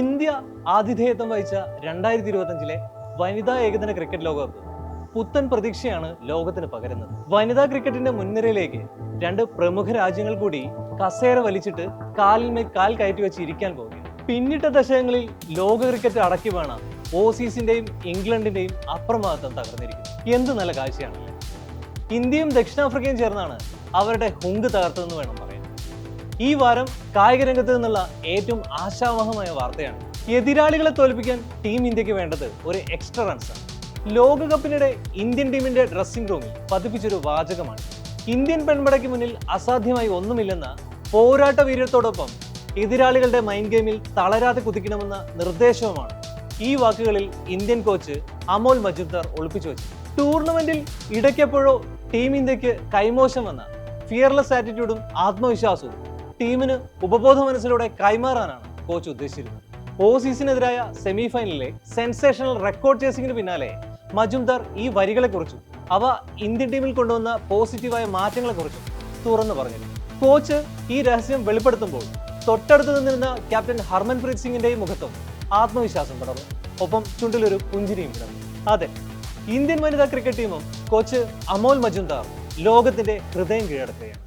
India ആതിഥേയത്വം വഹിച്ച രണ്ടായിരത്തി ഇരുപത്തഞ്ചിലെ വനിതാ ഏകദിന ക്രിക്കറ്റ് ലോകകപ്പ് പുത്തൻ പ്രതീക്ഷയാണ് ലോകത്തിന് പകരുന്നത്. വനിതാ ക്രിക്കറ്റിന്റെ മുൻനിരയിലേക്ക് രണ്ട് പ്രമുഖ രാജ്യങ്ങൾ കൂടി കസേര വലിച്ചിട്ട് കാലിന്മേൽ കാൽ കയറ്റി വെച്ച് ഇരിക്കാൻ പോകുക പിന്നിട്ട ദശകങ്ങളിൽ ലോക ക്രിക്കറ്റ് അടക്കി വേണം ഓസീസിന്റെയും ഇംഗ്ലണ്ടിന്റെയും അപ്രമാദത്വം തകർന്നിരിക്കുന്നു. എന്ത് നല്ല കാഴ്ചയാണല്ലേ? ഇന്ത്യയും ദക്ഷിണാഫ്രിക്കയും ചേർന്നാണ് അവരുടെ ഹുങ്ക് തകർത്തതെന്ന് വേണം പറയാൻ. ഈ വാരം കായിക രംഗത്ത് നിന്നുള്ള ഏറ്റവും ആശാവഹമായ വാർത്തയാണ്. എതിരാളികളെ തോൽപ്പിക്കാൻ ടീം ഇന്ത്യയ്ക്ക് വേണ്ടത് ഒരു എക്സ്ട്രാ റൺസാണ് ലോകകപ്പിനിടെ ഇന്ത്യൻ ടീമിന്റെ ഡ്രസ്സിംഗ് റൂമിൽ പതിപ്പിച്ചൊരു വാചകമാണ്. ഇന്ത്യൻ പെൺപടയ്ക്ക് മുന്നിൽ അസാധ്യമായി ഒന്നുമില്ലെന്ന പോരാട്ട വീര്യത്തോടൊപ്പം എതിരാളികളുടെ മൈൻഡ് ഗെയിമിൽ തളരാതെ കുതിക്കണമെന്ന നിർദ്ദേശവുമാണ് ഈ വാക്കുകളിൽ ഇന്ത്യൻ കോച്ച് അമോൽ മജുംദാർ ഒളിപ്പിച്ചു വെച്ചു ടൂർണമെന്റിൽ ഇടയ്ക്കെപ്പോഴോ ടീം ഇന്ത്യയ്ക്ക് കൈമോശം വന്ന ഫിയർലെസ് ആറ്റിറ്റ്യൂഡും ആത്മവിശ്വാസവും ടീമിന് ഉപബോധ മനസ്സിലൂടെ കൈമാറാനാണ് കോച്ച് ഉദ്ദേശിച്ചിരുന്നത്. ഓസീസിനെതിരായ സെമി ഫൈനലിലെ സെൻസേഷണൽ റെക്കോർഡ് ചേസിംഗിന് പിന്നാലെ മജുംദാർ ഈ വരികളെക്കുറിച്ചും അവ ഇന്ത്യൻ ടീമിൽ കൊണ്ടുവന്ന പോസിറ്റീവായ മാറ്റങ്ങളെക്കുറിച്ചും തുറന്നു പറഞ്ഞു കോച്ച് ഈ രഹസ്യം വെളിപ്പെടുത്തുമ്പോൾ തൊട്ടടുത്ത് നിന്നിരുന്ന ക്യാപ്റ്റൻ ഹർമൻപ്രീത് സിംഗിന്റെയും മുഖത്തും ആത്മവിശ്വാസം പടർന്നു. ഒപ്പം ചുണ്ടിലൊരു പുഞ്ചിരിയും കിടന്നു. അതെ ഇന്ത്യൻ വനിതാ ക്രിക്കറ്റ് ടീമും കോച്ച് അമോൽ മജുംദാർ ലോകത്തിന്റെ ഹൃദയം കീഴടക്കുകയാണ്.